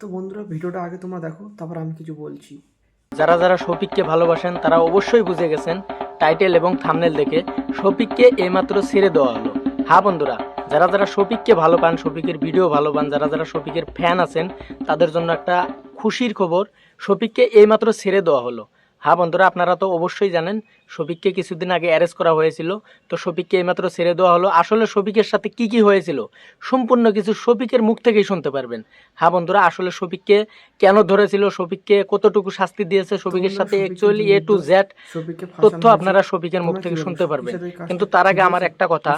তো বন্ধুরা, ভিডিওটা আগে তোমরা দেখো, তারপর আমি কিছু বলছি। যারা যারা শফিককে ভালোবাসেন, তারা অবশ্যই বুঝে গেছেন টাইটেল এবং থামনেল দেখে শফিককে এইমাত্র ছেড়ে দেওয়া হলো। হ্যাঁ বন্ধুরা, যারা যারা শফিককে ভালো পান, শফিকের ভিডিও ভালো পান, যারা যারা শফিকের ফ্যান আছেন, তাদের জন্য একটা খুশির খবর, শফিককে এইমাত্র ছেড়ে দেওয়া হলো। হ্যাঁ বন্ধুরা আপনারা তো অবশ্যই জানেন শফিককে কিছুদিন আগে অ্যারেস্ট করা হয়েছিল। তো শফিককে এইমাত্র ছেড়ে দেওয়া হলো। আসলে শফিকের সাথে কি কি হয়েছিল সম্পূর্ণ কিছু শফিকের মুখ থেকেই শুনতে পারবেন। হ্যাঁ বন্ধুরা আসলে শফিককে কেন ধরেছিল শফিককে কতটুকু শাস্তি দিয়েছে শফিকের সাথে অ্যাকচুয়ালি এ টু জেড তথ্য আপনারা শফিকের মুখ থেকে শুনতে পারবেন। কিন্তু তার আগে আমার একটা কথা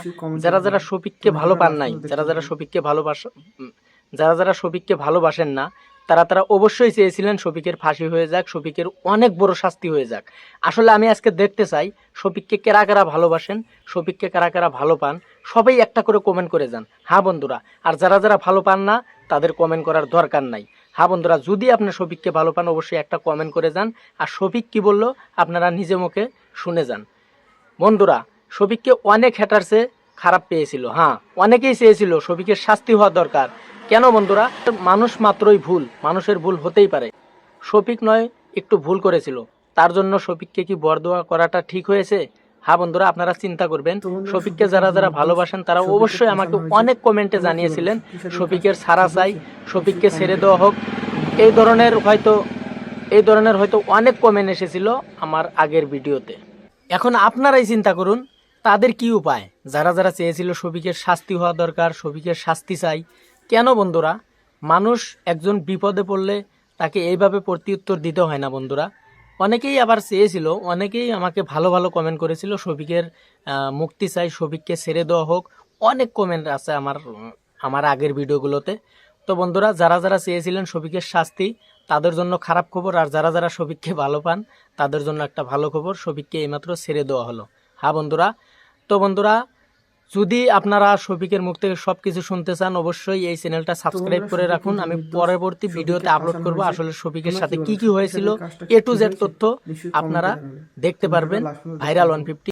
যারা যারা। শফিককে ভালো পান নাই যারা যারা। শফিককে ভালোবাসা যারা যারা শফিককে ভালোবাসেন না তারা তারা অবশ্যই চেয়েছিলেন শফিকের ফাঁসি হয়ে যাক, শফিকের অনেক বড় শাস্তি হয়ে যাক। আসলে আমি আজকে দেখতে চাই, শফিককে কারা কারা ভালোবাসেন, শফিককে কারা কারা ভালো পান, সবাই একটা করে কমেন্ট করে যান। হ্যাঁ বন্ধুরা, আর যারা যারা ভালো পান না, তাদের কমেন্ট করার দরকার নাই। হ্যাঁ বন্ধুরা, যদি আপনি শফিককে ভালো পান, অবশ্যই একটা কমেন্ট করে যান। আর শফিক কি বলল, আপনারা নিজে মুখে শুনে যান। বন্ধুরা, শফিককে অনেক হ্যাটার্সে খারাপ পেয়েছিল। হ্যাঁ অনেকেই চেয়েছিল শফিকের শাস্তি হওয়া দরকার। কেন বন্ধুরা? মানুষ মাত্রই ভুল, মানুষের ভুল হতেই পারে। শফিক নয়, একটু ভুল করেছিল। তার জন্য শফিককে কি বরদোয়া করাটা ঠিক হয়েছে? হ্যাঁ বন্ধুরা, আপনারা চিন্তা করবেন। শফিককে যারা যারা ভালোবাসেন, তারা অবশ্যই আমাকে অনেক কমেন্টে জানিয়েছিলেন, শফিকের সারা চাই, শফিককে ছেড়ে দেওয়া হোক। এই ধরনের হয়তো, এই ধরনের হয়তো অনেক কমেন্ট এসেছিল আমার আগের ভিডিওতে। এখন আপনারাই চিন্তা করুন, তাদের কি উপায়? যারা যারা চেয়েছিল শফিকের শাস্তি হওয়া দরকার, শফিকের শাস্তি চাই কেন বন্ধুরা? মানুষ একজন বিপদে পড়লে তাকে এইভাবে প্রত্যুত্তর দিতে হয় না বন্ধুরা। অনেকেই আবার চেয়েছিল, অনেকেই আমাকে ভালো ভালো কমেন্ট করেছিল, শফিকের মুক্তি চাই, শফিককে ছেড়ে দেওয়া হোক। অনেক কমেন্ট আছে আমার আমার আগের ভিডিওগুলোতে। তো বন্ধুরা, যারা যারা চেয়েছিলেন শফিকের শাস্তি, তাদের জন্য খারাপ খবর, আর যারা যারা শফিককে ভালো পান, তাদের জন্য একটা ভালো খবর, শফিককে এইমাত্র ছেড়ে দেওয়া হলো। হ্যাঁ বন্ধুরা? তো বন্ধুরা যদি আপনারা শফিকের মুখ থেকে সবকিছু শুনতে চান অবশ্যই এই চ্যানেলটা সাবস্ক্রাইব করে রাখুন। আমি পরবর্তী ভিডিওতে আপলোড করব। আসলে শফিকের সাথে কি কি হয়েছিল? এ টু জেড তথ্য আপনারা দেখতে পারবেন। Viral one fifty